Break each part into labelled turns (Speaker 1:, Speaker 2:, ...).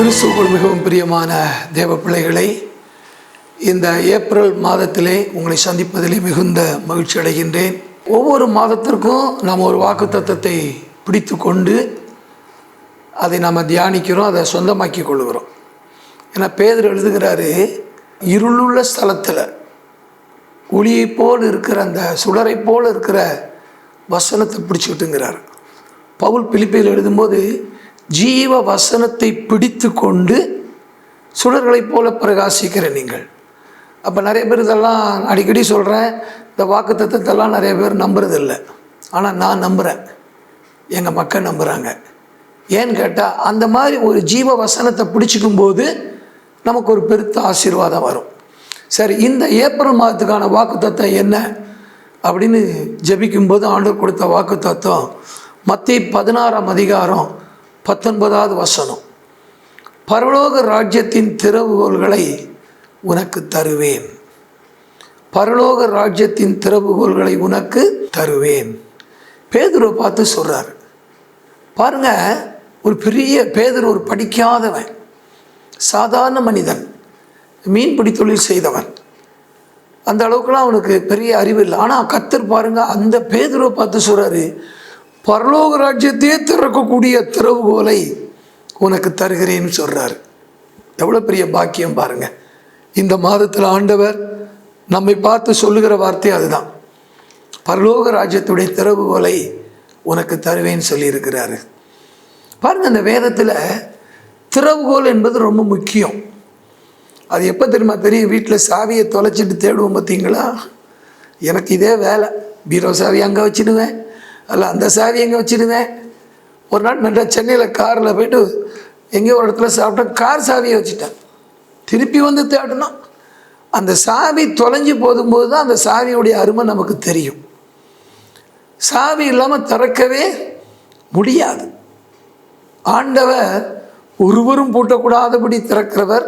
Speaker 1: கிறிஸ்துவுக்குள் மிகவும் பிரியமான தேவ பிள்ளைகளை இந்த ஏப்ரல் மாதத்திலே உங்களை சந்திப்பதிலே மிகுந்த மகிழ்ச்சி அடைகின்றேன். ஒவ்வொரு மாதத்திற்கும் நாம் ஒரு வாக்கு தத்துவத்தை பிடித்து கொண்டு அதை நாம் தியானிக்கிறோம் அதை சொந்தமாக்கி கொள்கிறோம். ஏன்னா பேதர் எழுதுகிறாரு இருளுள்ள ஸ்தலத்தில் ஒளியை போல் இருக்கிற அந்த சுடரை போல் இருக்கிற வசனத்தை பிடிச்சிக்கிட்டுங்கிறார். பவுல் பிலிப்பையில் எழுதும்போது ஜீவ வசனத்தை பிடித்து கொண்டு சுடர்களைப் போல பிரகாசிக்கிற நீங்கள். அப்போ நிறைய பேர் இதெல்லாம் அடிக்கடி சொல்கிறேன் இந்த வாக்கு தத்துவத்தெல்லாம் நிறைய பேர் நம்புறதில்ல. ஆனால் நான் நம்புகிறேன் எங்கள் மக்கள் நம்புகிறாங்க ஏன்னு கேட்டால் அந்த மாதிரி ஒரு ஜீவ வசனத்தை பிடிச்சிக்கும் போது நமக்கு ஒரு பெருத்த ஆசீர்வாதம் வரும். சரி இந்த ஏப்ரல் மாதத்துக்கான வாக்கு தத்துவம் என்ன? அப்படின்னு ஜெபிக்கும்போது ஆண்டவர் கொடுத்த வாக்கு தத்துவம் மத்திய பதினாறாம் அதிகாரம் பத்தொன்பதாவது வசனம். பரலோக ராஜ்யத்தின் திறவுகோல்களை உனக்கு தருவேன். பரலோக ராஜ்யத்தின் திறவுகோல்களை உனக்கு தருவேன். பேதுருவை பார்த்து சொல்கிறார் பாருங்க ஒரு பெரிய பேதர் ஒரு படிக்காதவன் சாதாரண மனிதன் மீன்பிடி தொழில் செய்தவன். அந்த அளவுக்குலாம் அவனுக்கு பெரிய அறிவு இல்லை. ஆனால் கத்தர் பாருங்க அந்த பேதுருவை பார்த்து சொல்கிறாரு பரலோக ராஜ்யத்தையே திறக்கக்கூடிய திறவுகோலை உனக்கு தருகிறேன்னு சொல்கிறாரு எவ்வளோ பெரிய பாக்கியம் பாருங்கள் இந்த மாதத்தில் ஆண்டவர் நம்மை பார்த்து சொல்லுகிற வார்த்தை அதுதான். பரலோக ராஜ்யத்துடைய திறவுகோலை உனக்கு தருவேன்னு சொல்லியிருக்கிறாரு. பாருங்கள் அந்த வேதத்தில் திறவுகோல் என்பது ரொம்ப முக்கியம். அது எப்போ தெரியுமா தெரியும்? வீட்டில் சாவியை தொலைச்சிட்டு தேடுவோம் பார்த்தீங்களா எனக்கு இதே வேலை. பீரோ சாவி அங்கே வச்சுடுவேன். அல்ல அந்த சாரி எங்கே வச்சுருந்தேன்? ஒரு நாள் நல்லா சென்னையில் காரில் போயிட்டு எங்கேயோ ஒரு இடத்துல சாப்பிட்டேன். கார் சாவியை வச்சுட்டேன். திருப்பி வந்து தேடணும். அந்த சாவி தொலைஞ்சு போதும்போது தான் அந்த சாவியுடைய அருமை நமக்கு தெரியும். சாவி இல்லாமல் திறக்கவே முடியாது. ஆண்டவர் ஒருவரும் பூட்டக்கூடாதபடி திறக்கிறவர்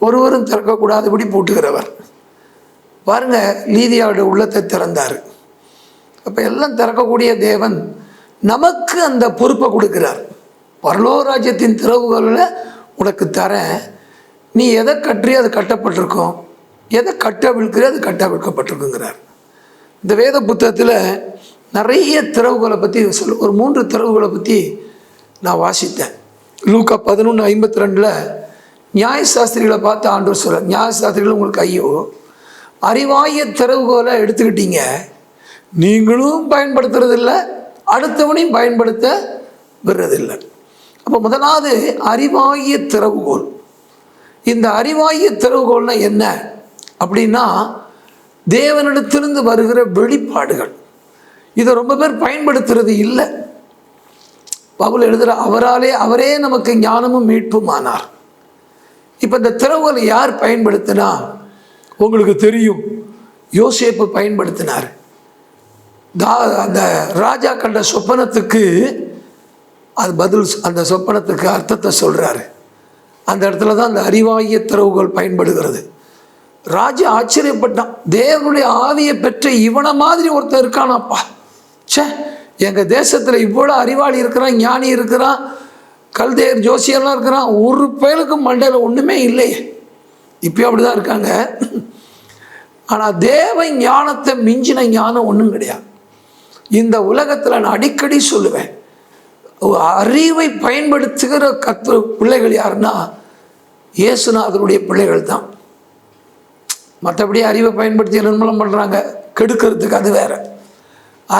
Speaker 1: ஒருவரும் திறக்கக்கூடாதபடி பூட்டுகிறவர். பாருங்க லீதியாவோட உள்ளத்தை திறந்தார். அப்போ எல்லாம் திறக்கக்கூடிய தேவன் நமக்கு அந்த பொறுப்பை கொடுக்கிறார். பரலோராஜ்யத்தின் திறவுகளில் உனக்கு தரேன். நீ எதை கற்றி அது கட்டப்பட்டிருக்கோம். எதை கட்ட அது கட்ட விழுக்கப்பட்டிருக்குங்கிறார். இந்த வேத புத்தகத்தில் நிறைய திறவுகளை பற்றி சொல் ஒரு மூன்று திறவுகளை பற்றி நான் வாசித்தேன். லூக்கா பதினொன்று ஐம்பத்தி ரெண்டில் நியாயசாஸ்திரிகளை பார்த்து ஆண்டவர் சொல்ல நியாயசாஸ்திரிகள் உங்களுக்கு ஐயோ அறிவாய திறவுகோலை எடுத்துக்கிட்டீங்க. நீங்களும் பயன்படுத்துறதில்லை அடுத்தவனையும் பயன்படுத்த விடுறதில்லை அப்போ முதலாவது அறிவாய திறவுகோல் இந்த அறிவாகிய திறவுகோல்னா என்ன? அப்படின்னா தேவனிடத்திலிருந்து வருகிற வெளிப்பாடுகள். இதை ரொம்ப பேர் பயன்படுத்துறது இல்லை. பவுல் எழுதுகிற அவராலே அவரே நமக்கு ஞானமும் மீட்பும் ஆனார் இப்போ இந்த திறவுகளை யார் பயன்படுத்தினா? உங்களுக்கு தெரியும். யோசேப்பு பயன்படுத்தினார். தா அந்த ராஜா கண்ட சொப்பனத்துக்கு அது பதில் அந்த சொப்பனத்துக்கு அர்த்தத்தை சொல்கிறாரு அந்த இடத்துல தான் அந்த அறிவாகிய திறவுகள் பயன்படுகிறது. ராஜா ஆச்சரியப்பட்டான். தேவனுடைய ஆவியை பெற்ற இவனை மாதிரி ஒருத்தர் இருக்கானாப்பா. ச்சே எங்கள் தேசத்தில் இவ்வளோ அறிவாளி இருக்கிறான் ஞானி இருக்கிறான் கல்தேர் ஜோசியெல்லாம் இருக்கிறான் ஒரு பேருக்கும் மண்டையில் ஒன்றுமே இல்லையே. இப்போயும் அப்படி தான் இருக்காங்க. ஆனால் தேவ ஞானத்தை மிஞ்சின ஞானம் ஒன்றும் கிடையாது. இந்த உலகத்தில் நான் அடிக்கடி சொல்லுவேன். அறிவை பயன்படுத்துகிற கத்து பிள்ளைகள் யாருன்னா இயேசுநாதனுடைய பிள்ளைகள் தான். மற்றபடி அறிவை பயன்படுத்தி நிர்மலம் பண்ணுறாங்க கெடுக்கிறதுக்கு அது வேற.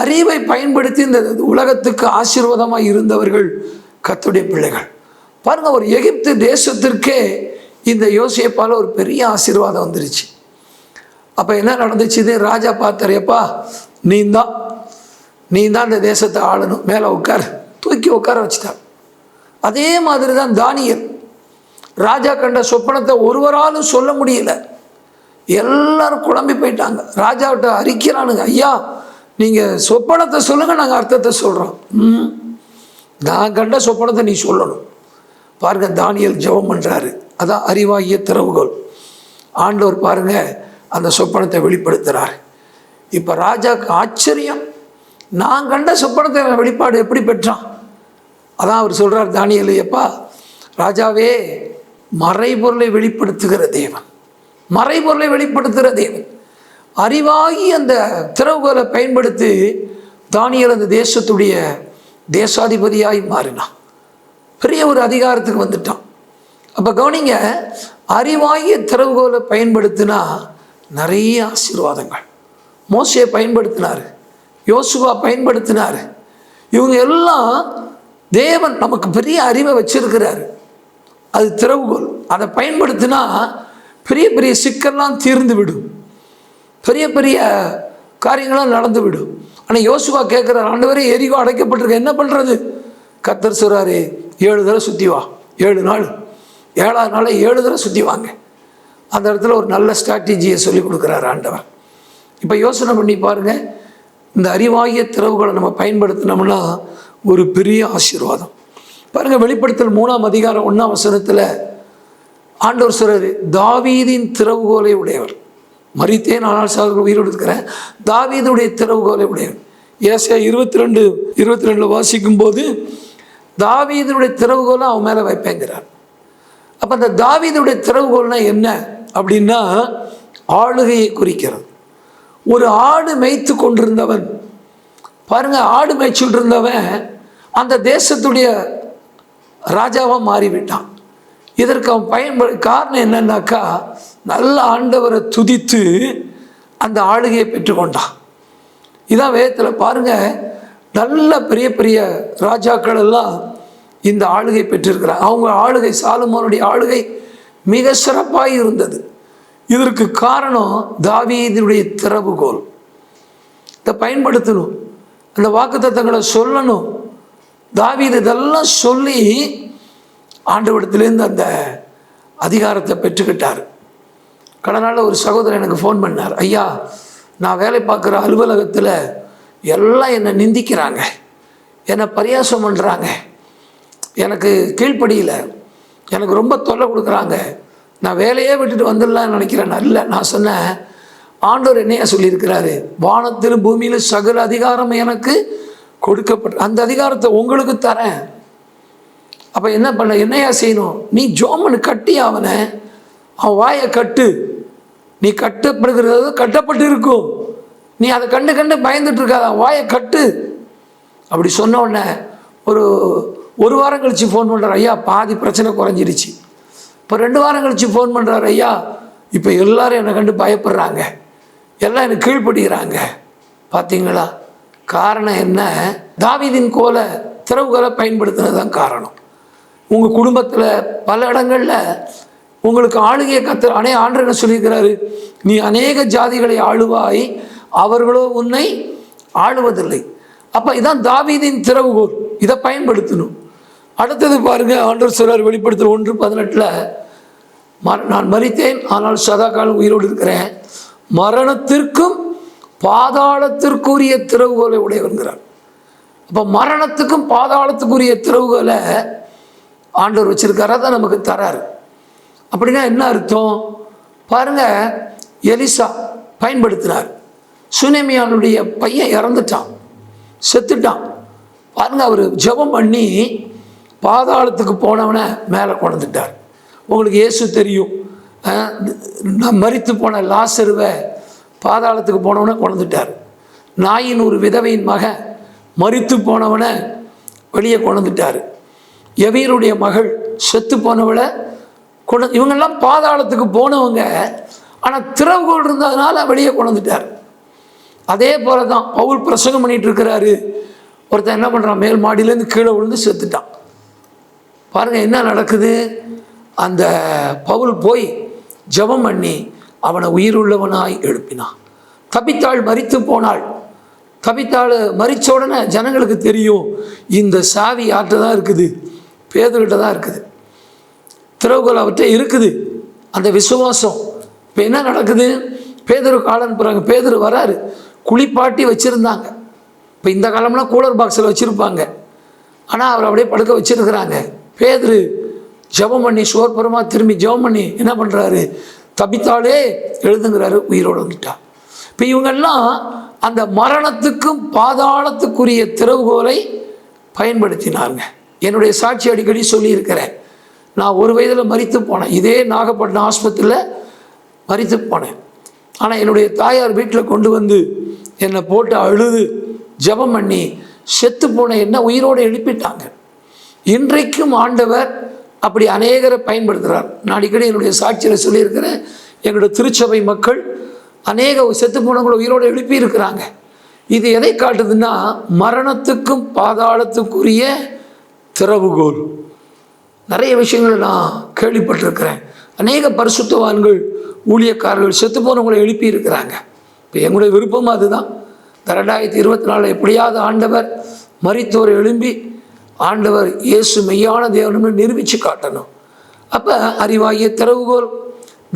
Speaker 1: அறிவை பயன்படுத்தி இந்த உலகத்துக்கு ஆசீர்வாதமாக இருந்தவர்கள் கத்துடைய பிள்ளைகள். பாருங்கள் ஒரு எகிப்து தேசத்திற்கே இந்த யோசியப்பால் ஒரு பெரிய ஆசீர்வாதம் வந்துருச்சு. அப்போ என்ன நடந்துச்சு? இது ராஜா பார்த்தாரியப்பா நீந்தான். நீ தான் இந்த தேசத்தை ஆளணும். மேலே உட்கார். தூக்கி உட்கார வச்சுட்டான். அதே மாதிரி தான் தானியல். ராஜா கண்ட சொப்பனத்தை ஒருவராலும் சொல்ல முடியல. எல்லாரும் குழம்பி போயிட்டாங்க. ராஜாவிட்ட அறிக்கிறானுங்க ஐயா நீங்கள் சொப்பனத்தை சொல்லுங்கள் நாங்கள் அர்த்தத்தை சொல்கிறோம் ம். நான் கண்ட சொப்பனத்தை நீ சொல்லணும். பாருங்க தானியல் ஜெபம் பண்ணுறாரு அதான் அறிவாகிய திறவுகோல். ஆண்டவர் பாருங்க அந்த சொப்பனத்தை வெளிப்படுத்துகிறார் இப்போ ராஜாவுக்கு ஆச்சரியம். நான் கண்ட சொப்பனத்தை வெளிப்பாடு எப்படி பெற்றான்? அதான் அவர் சொல்கிறார் தானியல் எப்பா ராஜாவே மறைபொருளை வெளிப்படுத்துகிற தேவன். மறைபொருளை வெளிப்படுத்துகிற தேவன். அறிவாகி அந்த திறவுகோலை பயன்படுத்தி தானியல் அந்த தேசத்துடைய தேசாதிபதியாய் மாறினான். பெரிய ஒரு அதிகாரத்துக்கு வந்துட்டான். அப்போ கவனிங்க அறிவாகிய திறவுகோலை பயன்படுத்தினா நிறைய ஆசீர்வாதங்கள். மோசையை பயன்படுத்தினார். யோசுவா பயன்படுத்தினார். இவங்க எல்லாம் தேவன் நமக்கு பெரிய அறிவை வச்சிருக்கிறாரு. அது திறவுகோல். அதை பயன்படுத்தினா பெரிய பெரிய சிக்கல்லாம் தீர்ந்து விடும். பெரிய பெரிய காரியங்களாம் நடந்து விடும். ஆனால் யோசுவா கேட்குறாரு ஆண்டவரே எரிவா அடைக்கப்பட்டிருக்கு என்ன பண்ணுறது கத்தர் சொல்கிறாரு ஏழு தடவை சுற்றி வா. ஏழு நாள். ஏழாவது நாளை ஏழு தடவை சுற்றி வாங்க. அந்த இடத்துல ஒரு நல்ல ஸ்ட்ராட்டஜியை சொல்லி கொடுக்குறாரு ஆண்டவர். இப்போ யோசனை பண்ணி பாருங்கள் இந்த அறிவாகிய திறவுகளை நம்ம பயன்படுத்தினோம்னா ஒரு பெரிய ஆசீர்வாதம். பாருங்கள் வெளிப்படுத்தல் மூணாம் அதிகாரம் ஒன்றாம் வசனத்தில் ஆண்டவர் சொல்கிறார் தாவீதின் திறவுகோலை உடையவர். மறித்தேன் ஆனால் சாதர்கள் உயிரோடு இருக்கிறேன். தாவீதுடைய திறவுகோலை உடையவர். ஏசியா இருபத்தி ரெண்டு இருபத்தி ரெண்டில் வாசிக்கும் போது தாவீதனுடைய திறவுகோலை அவன் மேலே வைப்பேங்கிறார். அப்போ அந்த தாவீதுடைய திறவுகோல்னால் என்ன? அப்படின்னா ஆளுகையை குறிக்கிறது. ஒரு ஆடு மேய்த்து கொண்டிருந்தவன். பாருங்க ஆடு மேய்ச்சிட்டு இருந்தவன் அந்த தேசத்துடைய ராஜாவாக மாறிவிட்டான். இதற்கு அவன் பயன்படு காரணம் என்னன்னாக்கா நல்ல ஆண்டவரை துதித்து அந்த ஆளுகையை பெற்றுக்கொண்டான். இதான் வேதத்தில் பாருங்க நல்ல பெரிய பெரிய ராஜாக்கள் எல்லாம் இந்த ஆளுகை பெற்றிருக்கிறார். அவங்க ஆளுகை சாலுமோனுடைய ஆளுகை மிக சிறப்பாக இருந்தது. இதற்கு காரணம் தாவீதினுடைய திறவுகோல். இதை பயன்படுத்தணும். அந்த வாக்குத்தத்தங்களை சொல்லணும். தாவீது இதெல்லாம் சொல்லி ஆண்டவடத்துலேருந்து அந்த அதிகாரத்தை பெற்றுக்கிட்டார். கடனால் ஒரு சகோதரர் எனக்கு ஃபோன் பண்ணார். ஐயா நான் வேலை பார்க்குற அலுவலகத்தில் எல்லாம் என்னை நிந்திக்கிறாங்க. என்னை பரியாசம் பண்ணுறாங்க எனக்கு கீழ்ப்படியில். எனக்கு ரொம்ப தொல்லை கொடுக்குறாங்க. நான் வேலையே விட்டுட்டு வந்துடலாம்னு நினைக்கிறேன். நல்ல நான் சொன்னேன் ஆண்டவர் என்னையா சொல்லியிருக்கிறாரு வானத்திலும் பூமியிலும் சகல அதிகாரம் எனக்கு கொடுக்கப்பட்ட அந்த அதிகாரத்தை உங்களுக்கு தரேன். அப்போ என்ன பண்ண என்னையா செய்யணும்? நீ ஜோமனு கட்டி அவனை அவன் வாயை கட்டு. நீ கட்டப்படுகிறது கட்டப்பட்டு இருக்கும் நீ அதை கண்டு கண்டு பயந்துட்டு இருக்காத அவன் வாயை கட்டு. அப்படி சொன்ன உடனே ஒரு ஒரு வாரம் கழித்து ஃபோன் பண்ணுறார் ஐயா பாதி பிரச்சனை குறைஞ்சிருச்சு இப்போ ரெண்டு வாரம் கழித்து ஃபோன் பண்ணுறாரு ஐயா இப்போ எல்லாரும் என்னை கண்டு பயப்படுறாங்க. எல்லாம் எனக்கு கீழ்ப்படுகிறாங்க பார்த்தீங்களா காரணம் என்ன? தாவிதின் கோலை திறவுகோலை பயன்படுத்தினது தான் காரணம். உங்கள் குடும்பத்தில் பல இடங்களில் உங்களுக்கு ஆளுகையை கத்து அனே ஆண்டு என்ன சொல்லியிருக்கிறாரு? நீ அநேக ஜாதிகளை ஆளுவாய் அவர்களோ உன்னை ஆளுவதில்லை. அப்போ இதான் தாவீதின் திறவுகோல். இதை பயன்படுத்தணும். அடுத்தது பாருங்க ஆண்டவர் சொல்றார் வெளிப்படுத்தல் ஒன்று பதினெட்டில் மர நான் மறித்தேன் ஆனால் சதா காலம் உயிரோடு இருக்கிறேன். மரணத்திற்கும் பாதாளத்திற்குரிய திறவுகோலை உடையவன்கிறார் அப்போ மரணத்துக்கும் பாதாளத்துக்குரிய திறவுகோலை ஆண்டவர் வச்சிருக்காரா? தான் நமக்கு தராரு. அப்படின்னா என்ன அர்த்தம்? பாருங்க எலிசா பயன்படுத்தினார். சுனேமியானுடைய பையன் இறந்துட்டான் செத்துட்டான். பாருங்க அவர் ஜெபம் பண்ணி பாதாளத்துக்கு போனவனை மேலே கொண்டுட்டார் உங்களுக்கு இயேசு தெரியும். நான் மறித்து போன லாசருவை பாதாளத்துக்கு போனவனை கொண்டுட்டார் நாயின் ஒரு விதவையின் மகன் மறித்து போனவனை வெளியே கொண்டுட்டார் எவீருடைய மகள் செத்து போனவளை கொண்டு இவங்கெல்லாம் பாதாளத்துக்கு போனவங்க ஆனால் திறவுகோள் இருந்ததுனால வெளியே கொண்டுட்டார் அதே போல தான் பவுல் பிரசங்கம் பண்ணிட்டு இருக்கிறாரு. ஒருத்தன் என்ன பண்ணுறான் மேல் மாடியிலேருந்து கீழே விழுந்து செத்துட்டான். பாருங்கள் என்ன நடக்குது? அந்த பவுல் போய் ஜெபம் பண்ணி அவனை உயிருள்ளவனாய் எழுப்பினான். தபித்தாள் மரித்து போனாள். தபித்தாள் மறித்த உடனே ஜனங்களுக்கு தெரியும் இந்த சாவி யார்கிட்ட தான் இருக்குது? பேதர்கிட்ட தான் இருக்குது. திறவுகோல் அவர்கிட்ட இருக்குது. அந்த விசுவாசம். இப்போ என்ன நடக்குது? பேதரு காலன் போகிறாங்க பேதரு வராரு. குளிப்பாட்டி வச்சுருந்தாங்க. இப்போ இந்த காலம்லாம் கூலர் பாக்ஸில் வச்சுருப்பாங்க. ஆனால் அவர் அப்படியே படுக்க வச்சுருக்கிறாங்க. பேதரு ஜெபம் பண்ணி சோர்புறமாக திரும்பி ஜெபம் பண்ணி என்ன பண்ணுறாரு தபித்தாலே எழுதுங்கிறாரு உயிரோடு வந்துட்டார் இப்போ இவங்கெல்லாம் அந்த மரணத்துக்கும் பாதாளத்துக்குரிய திறவுகோலை பயன்படுத்தினாங்க என்னுடைய சாட்சி அடிக்கடி சொல்லியிருக்கிறேன். நான் ஒரு வயதில் மறித்து போனேன். இதே நாகப்பட்டினம் ஆஸ்பத்திரியில் மறித்து போனேன். ஆனால் என்னுடைய தாயார் வீட்டில் கொண்டு வந்து என்னை போட்டு அழுது ஜெபம் பண்ணி செத்து போன என்ன உயிரோடு எழுப்பிட்டாங்க. இன்றைக்கும் ஆண்டவர் அப்படி அநேகரை பயன்படுத்துகிறார். நான் அடிக்கடி என்னுடைய சாட்சியில் சொல்லியிருக்கிறேன். எங்களுடைய திருச்சபை மக்கள் அநேக செத்து போனவங்களை உயிரோடு எழுப்பி இருக்கிறாங்க இது எதை காட்டுதுன்னா மரணத்துக்கும் பாதாளத்துக்குரிய திறவுகோல். நிறைய விஷயங்களை நான் கேள்விப்பட்டிருக்கிறேன். அநேக பரிசுத்தவான்கள் ஊழியக்காரர்கள் செத்து போனவங்களை எழுப்பி இருக்கிறாங்க இப்போ எங்களுடைய விருப்பம் அதுதான். இந்த ரெண்டாயிரத்தி இருபத்தி நாலில் எப்படியாவது ஆண்டவர் மரித்தோர் எழும்பி ஆண்டவர் இயேசு மெய்யான தேவனம்னு நிரூபித்து காட்டணும். அப்போ அறிவாகிய திறவுகோல்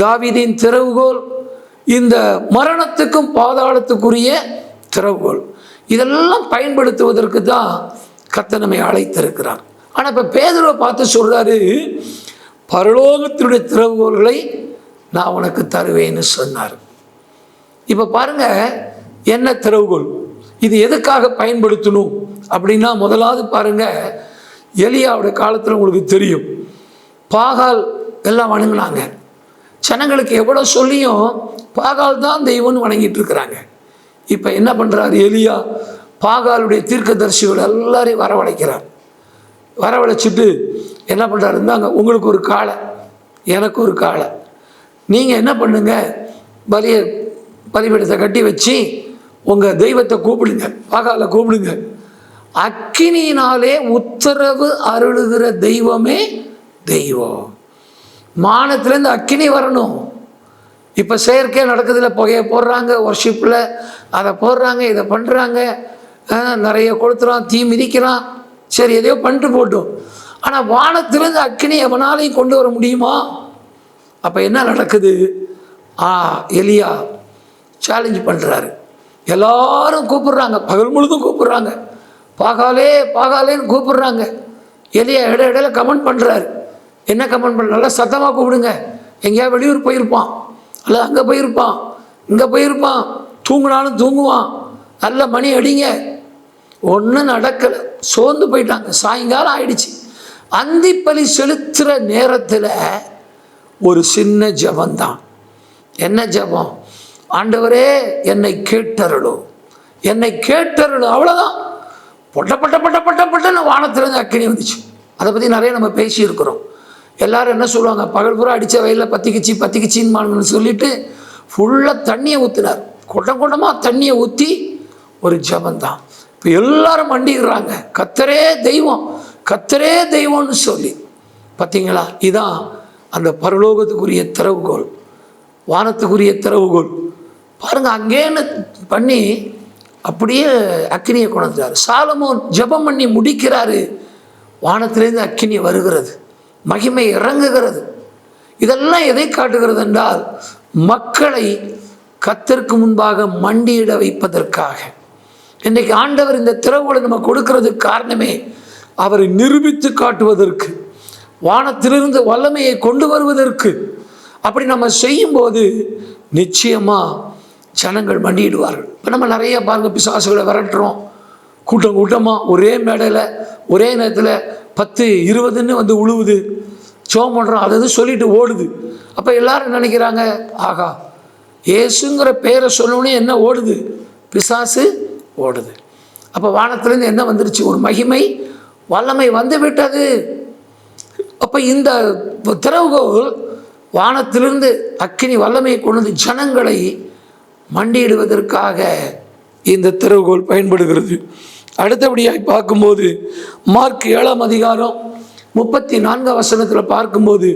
Speaker 1: தாவிதின் திறவுகோல் இந்த மரணத்துக்கும் பாதாளத்துக்குரிய திறவுகோல். இதெல்லாம் பயன்படுத்துவதற்கு தான் கத்தனமை அழைத்திருக்கிறார். ஆனால் இப்போ பேதுருவை பார்த்து சொல்கிறாரு பரலோகத்தினுடைய திறவுகோள்களை நான் உனக்கு தருவேன்னு சொன்னார். இப்போ பாருங்க என்ன திறவுகோல்? இது எதுக்காக பயன்படுத்தணும்? அப்படின்னா முதலாவது பாருங்க எலியாவுடைய காலத்தில் உங்களுக்கு தெரியும். பாகால் எல்லாம் வணங்கினாங்க. ஜனங்களுக்கு எவ்வளோ சொல்லியும் பாகால் தான் தெய்வம்னு வணங்கிட்டு இருக்கிறாங்க. இப்போ என்ன பண்ணுறாரு எலியா? பாகாலுடைய தீர்க்கதரிசிகள் எல்லாரையும் வரவழைக்கிறார். வரவழைச்சிட்டு என்ன பண்ணுறாரு இருந்தாங்க உங்களுக்கு ஒரு காளை. எனக்கு ஒரு காளை. நீங்கள் என்ன பண்ணுங்க? பலிய பலிபீடத்தை கட்டி வச்சு உங்கள் தெய்வத்தை கூப்பிடுங்க. பாகாலை கூப்பிடுங்க. அக்கினியினாலே உத்தரவு அருளுகிற தெய்வமே தெய்வம். மானத்துலேருந்து அக்கினி வரணும். இப்போ செயற்கையாக நடக்குதுல புகையை போடுறாங்க ஒர்ஷிப்பில் அதை போடுறாங்க இதை பண்ணுறாங்க நிறைய கொளுத்துறான் தீ மிதிக்கிறான். சரி எதையோ பண்ணிட்டு போட்டோம். ஆனால் வானத்திலேருந்து அக்கினி எவனாலையும் கொண்டு வர முடியுமா? அப்போ என்ன நடக்குது? ஆ எலியா சேலஞ்ச் பண்ணுறாரு எல்லாரும் கூப்பிடுறாங்க பகல் முழுதும் கூப்பிடுறாங்க. பாகாலே பாகாலேன்னு கூப்பிடுறாங்க. எலியா இட இடையில கமெண்ட் பண்ணுறாரு என்ன கமெண்ட் பண்ண நல்லா சத்தமாக கூப்பிடுங்க. எங்கேயா வெளியூர் போயிருப்பான். அல்ல அங்கே போயிருப்பான். இங்கே போயிருப்பான். தூங்கினாலும் தூங்குவான். நல்ல மணி அடிங்க. ஒன்றும் நடக்கலை. சோர்ந்து போயிட்டாங்க. சாயங்காலம் ஆயிடுச்சு. அந்திப்பலி செலுத்துகிற நேரத்தில் ஒரு சின்ன ஜபந்தான் என்ன ஜபம்? ஆண்டவரே என்னை கேட்டருளும். என்னை கேட்டருளும் அவ்வளோதான் பொட்ட பட்ட பட்ட பட்ட பட்டன்னு வானத்திலிருந்து அக்கினி வந்துச்சு. அதை பற்றி நிறைய நம்ம பேசியிருக்கிறோம். எல்லாரும் என்ன சொல்லுவாங்க? பகல் பூரா அடித்த வயலில் பத்திக்கிச்சு பத்திக்கிச்சின்னு சொல்லிட்டு ஃபுல்லாக தண்ணியை ஊற்றினார் குடம் குடமாக தண்ணியை ஊற்றி ஒரு ஜபந்தான். இப்போ எல்லாரும் மண்டிடுறாங்க. கத்தரே தெய்வம் கத்தரே தெய்வம்னு சொல்லி. பார்த்தீங்களா இதான் அந்த பரலோகத்துக்குரிய திறவுகோள். வானத்துக்குரிய திறவுகோள். பாருங்கள் அங்கேன்னு பண்ணி அப்படியே அக்னியை கொண்டாரு சாலமோன் ஜெபம் பண்ணி முடிக்கிறாரு. வானத்திலேருந்து அக்கினி வருகிறது. மகிமை இறங்குகிறது. இதெல்லாம் எதை காட்டுகிறது என்றால் மக்களை கத்திற்கு முன்பாக மண்டியிட வைப்பதற்காக. இன்றைக்கு ஆண்டவர் இந்த திறவுகளை நம்ம கொடுக்கறதுக்கு காரணமே அவரை நிரூபித்து காட்டுவதற்கு வானத்திலிருந்து வல்லமையை கொண்டு வருவதற்கு. அப்படி நம்ம செய்யும்போது நிச்சயமாக ஜனங்கள் மண்டியிடுவார்கள். இப்போ நம்ம நிறைய பாருங்க பிசாசுகளை விரட்டுறோம். கூட்டம் கூட்டமாக ஒரே மேடையில் ஒரே நேரத்தில் பத்து இருபதுன்னு வந்து உழுவுது. சோம் பண்ணுறோம் அது சொல்லிட்டு ஓடுது. அப்போ எல்லாரும் நினைக்கிறாங்க? ஆகா ஏசுங்கிற பேரை சொல்லணும்னு என்ன ஓடுது? பிசாசு ஓடுது. அப்போ வானத்துலேருந்து என்ன வந்துருச்சு? ஒரு மகிமை வல்லமை வந்து விட்டது. அப்போ இந்த திறவுகோல் வானத்திலிருந்து அக்கினி வல்லமையை கொண்டு வந்து ஜனங்களை மண்டியிடுவதற்காக இந்த திறவுகோல் பயன்படுகிறது. அடுத்தபடியாக பார்க்கும்போது மார்க் ஏழாம் அதிகாரம் முப்பத்தி நான்காம் வசனத்தில் பார்க்கும்போது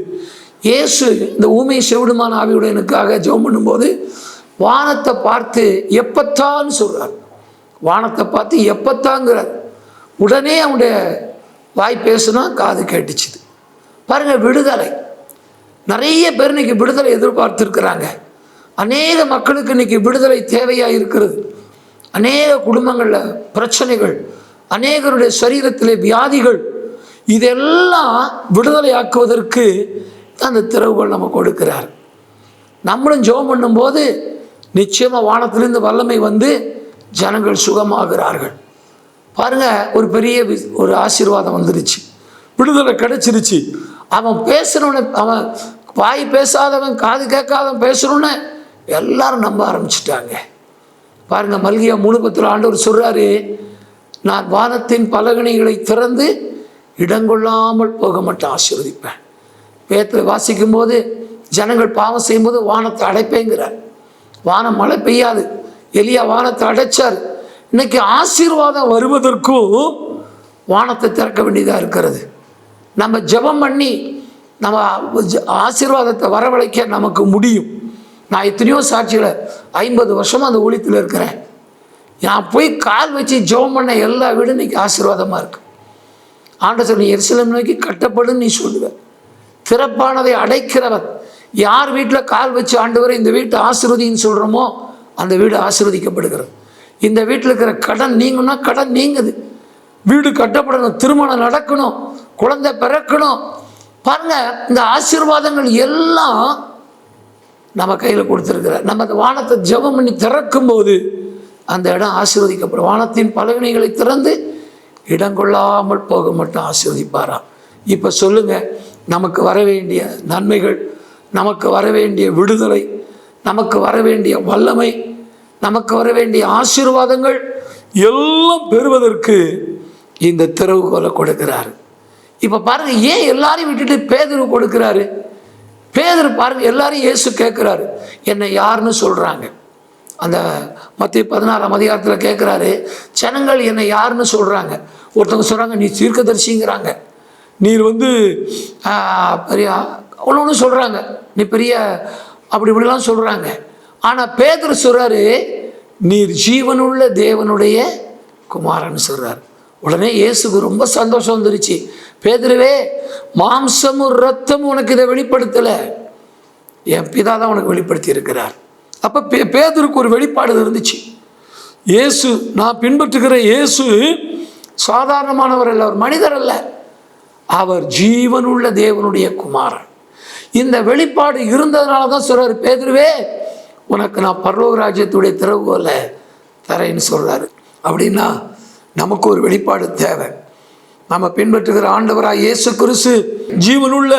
Speaker 1: இயேசு இந்த ஊமை செவிடுமான ஆவியுடையனுக்காக ஜெபம் பண்ணும்போது வானத்தை பார்த்து எப்பத்தான்னு சொல்கிறார் வானத்தை பார்த்து எப்பத்தாங்கிறார். உடனே அவனுடைய வாய் பேசுனா காது கேட்டுச்சுது. பாருங்கள் விடுதலை. நிறைய பேர் இன்னைக்கு விடுதலை எதிர்பார்த்துருக்குறாங்க. அநேக மக்களுக்கு இன்னைக்கு விடுதலை தேவையாக இருக்கிறது. அநேக குடும்பங்களில் பிரச்சனைகள் அநேகருடைய சரீரத்திலே வியாதிகள் இதெல்லாம் விடுதலை ஆக்குவதற்கு அந்த திறவுகள் நம்ம கொடுக்கிறார். நம்மளும் ஜெபம் பண்ணும்போது நிச்சயமாக வானத்திலிருந்து வல்லமை வந்து ஜனங்கள் சுகமாகிறார்கள். பாருங்கள் ஒரு பெரிய ஒரு ஆசீர்வாதம் வந்துருச்சு. விடுதலை கிடச்சிருச்சு. அவன் பேசுகிறவனை அவன் வாய் பேசாதவன் காது கேட்காதவன் பேசுகிறோன்னு எல்லாரும் நம்ப ஆரம்பிச்சிட்டாங்க. பாருங்க மல்கியா மூணு பத்தில் ஆண்டவர் சொல்கிறாரு நான் வானத்தின் பலகணிகளை திறந்து இடங்கொள்ளாமல் போக மட்டும் ஆசீர்வதிப்பேன். வேத்தில் வாசிக்கும் போது ஜனங்கள் பாவம் செய்யும்போது வானத்தை அடைப்பேங்கிறார். வானம் மழை பெய்யாது. எலியா வானத்தை அடைச்சார். இன்னைக்கு ஆசீர்வாதம் வருவதற்கும் வானத்தை திறக்க வேண்டியதாக இருக்கிறது. நம்ம ஜெபம் பண்ணி நம்ம ஆசீர்வாதத்தை வரவழைக்க நமக்கு முடியும். நான் எத்தனையோ சாட்சிகளை ஐம்பது வருஷமாக அந்த ஊழியத்தில் இருக்கிறேன். நான் போய் கால் வச்சு ஜெபம் பண்ண எல்லா வீடும் இன்றைக்கி ஆசீர்வாதமாக இருக்கு. ஆண்ட சொல்லி எரிசலம் நோக்கி கட்டப்படுன்னு நீ சொல்லுவ. திறப்பானதை அடைக்கிறவர் யார் வீட்டில் கால் வச்சு ஆண்டவர் இந்த வீட்டை ஆசீர்வதின்னு சொல்கிறோமோ அந்த வீடு ஆசீர்வதிக்கப்படுகிறது. இந்த வீட்டில் இருக்கிற கடன் நீங்கன்னா கடன் நீங்குது. வீடு கட்டப்படணும் திருமணம் நடக்கணும் குழந்தை பிறக்கணும். பாருங்க இந்த ஆசீர்வாதங்கள் எல்லாம் நம்ம கையில் கொடுத்துருக்கிறார் நம்ம அந்த வானத்தை ஜெபம் பண்ணி திறக்கும் போது அந்த இடம் ஆசீர்வதிக்கப்படும். வானத்தின் பலவினைகளை திறந்து இடங்கொள்ளாமல் போக மட்டும் ஆசீர்வதிப்பாராம். இப்போ சொல்லுங்கள் நமக்கு வர வேண்டிய நன்மைகள் நமக்கு வர வேண்டிய விடுதலை நமக்கு வர வேண்டிய வல்லமை நமக்கு வர வேண்டிய ஆசீர்வாதங்கள் எல்லாம் பெறுவதற்கு இந்த திறவுகோலை கொடுக்கிறாரு. இப்போ பாருங்கள் ஏன் எல்லாரையும் விட்டுட்டு பேதர்வு கொடுக்குறாரு? பேதர் பாருங்கள் எல்லாரும் இயேசு கேட்குறாரு. என்னை யாருன்னு சொல்கிறாங்க அந்த மத்திய பதினாறாம் அதிகாரத்தில் கேட்குறாரு ஜனங்கள் என்னை யாருன்னு சொல்கிறாங்க ஒருத்தவங்க சொல்கிறாங்க நீ தீர்க்கதரிசிங்கிறாங்க. நீர் வந்து பெரிய ஒன்று ஒன்று சொல்கிறாங்க நீ பெரிய அப்படி இப்படிலாம் சொல்கிறாங்க ஆனால் பேதர் சொல்கிறாரு நீர் ஜீவனுள்ள தேவனுடைய குமாரன் சொல்கிறார் உடனே இயேசுக்கு ரொம்ப சந்தோஷம் வந்துருச்சு. பேதுருவே மாம்சமும் ரத்தமும் உனக்கு இதை வெளிப்படுத்தலை. என் பிதா தான் உனக்கு வெளிப்படுத்தி இருக்கிறார். அப்போ பே பேதருக்கு ஒரு வெளிப்பாடு இருந்துச்சு. இயேசு நான் பின்பற்றுகிற இயேசு சாதாரணமானவர் அல்ல அவர் மனிதர் அல்ல. அவர் ஜீவனுள்ள தேவனுடைய குமாரன். இந்த வெளிப்பாடு இருந்ததுனால தான் சொல்கிறார் பேதுருவே உனக்கு நான் பரலோக ராஜ்யத்துடைய திறவுகோல தரேன்னு சொல்கிறாரு அப்படின்னா நமக்கு ஒரு வெளிப்பாடு தேவை. நம்ம பின்பற்றுகிற ஆண்டவராக இயேசு கிறிஸ்து ஜீவனுள்ள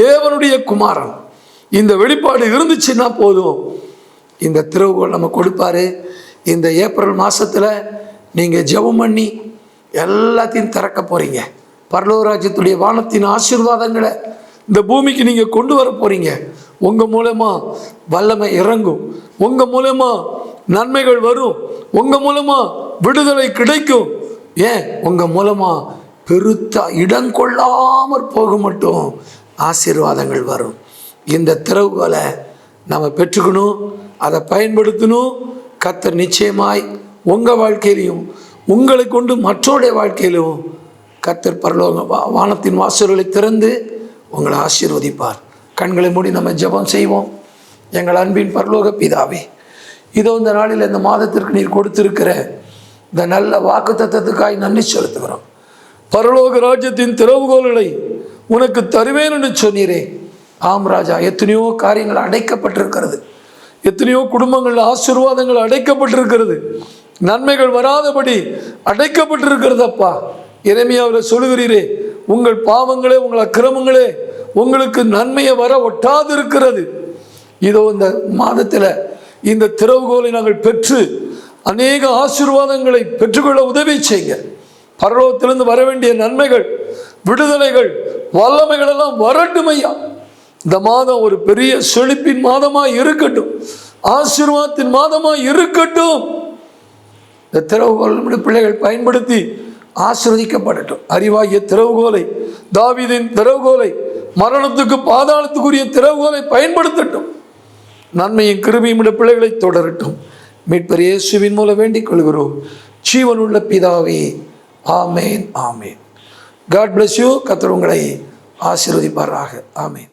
Speaker 1: தேவனுடைய குமாரன். இந்த வெளிப்பாடு இருந்துச்சுன்னா போதும். இந்த திறவுகோல் நம்ம கொடுப்பாரு. இந்த ஏப்ரல் மாதத்தில் நீங்கள் ஜெபம் பண்ணி எல்லாத்தையும் திறக்க போகிறீங்க பரலோராஜ்யத்துடைய வானத்தின் ஆசீர்வாதங்களை இந்த பூமிக்கு நீங்கள் கொண்டு வர போகிறீங்க உங்கள் மூலமாக வல்லமை இறங்கும். உங்கள் மூலமாக நன்மைகள் வரும். உங்கள் மூலமாக விடுதலை கிடைக்கும். ஏன்? உங்கள் மூலமாக பெருத்த இடம் கொள்ளாமற் போக மட்டும் ஆசீர்வாதங்கள் வரும். இந்த திறவுகோலை நம்ம பெற்றுக்கணும் அதை பயன்படுத்தணும். கத்தர் நிச்சயமாய் உங்கள் வாழ்க்கையிலையும் உங்களை கொண்டு மற்றோடைய வாழ்க்கையிலும் கத்தர் பரலோக வா- வானத்தின் வாசல்களை திறந்து உங்களை ஆசீர்வதிப்பார். கண்களை மூடி நம்ம ஜெபம் செய்வோம். எங்கள் அன்பின் பரலோக பிதாவே இதோ இந்த நாளில் இந்த மாதத்திற்கு நீர் கொடுத்திருக்கிற இந்த நல்ல வாக்கு தத்துவத்துக்காய் நன்றி செலுத்துகிறோம். பரலோக ராஜ்யத்தின் திறவுகோல்களை உனக்கு தருவேன் என்று சொன்னீரே. ஆம் ராஜா எத்தனையோ காரியங்கள் அடைக்கப்பட்டிருக்கிறது. எத்தனையோ குடும்பங்கள் ஆசீர்வாதங்கள் அடைக்கப்பட்டிருக்கிறது. நன்மைகள் வராதபடி அடைக்கப்பட்டிருக்கிறது அப்பா. இறைமையாவில் சொல்லுகிறீரே உங்கள் பாவங்களே உங்கள் அக்கிரமங்களே உங்களுக்கு நன்மையை வர ஒட்டாது இருக்கிறது இதோ இந்த மாதத்தில் இந்த திறவுகோலை நாங்கள் பெற்று அநேக ஆசீர்வாதங்களை பெற்றுக்கொள்ள உதவி செய்யுங்க. பரலோகத்திலிருந்து வர வேண்டிய நன்மைகள் விடுதலைகள் வல்லமைகள் எல்லாம் வரட்டும் ஐயா. இந்த மாதம் ஒரு பெரிய செழிப்பின் மாதமாக இருக்கட்டும். ஆசீர்வாதத்தின் மாதமாக இருக்கட்டும். இந்த திறவுகோல் பிள்ளைகள் பயன்படுத்தி ஆசிர்வதிக்கப்படட்டும். அறிவாகிய திறவுகோலை தாவிதின் திறவுகோலை மரணத்துக்கு பாதாளத்துக்குரிய திறவுகோலை பயன்படுத்தட்டும். நன்மையும் கிருபியும் பிள்ளைகளை தொடரட்டும். மீட்பர் இயேசுவின் மூலம் வேண்டிக் கொள்கிறோம். ஜீவனுள்ள பிதாவே ஆமேன் ஆமேன். காட் பிளஸ் யூ கத்தர் உங்களை ஆசீர்வதிப்பாராக. ஆமேன்.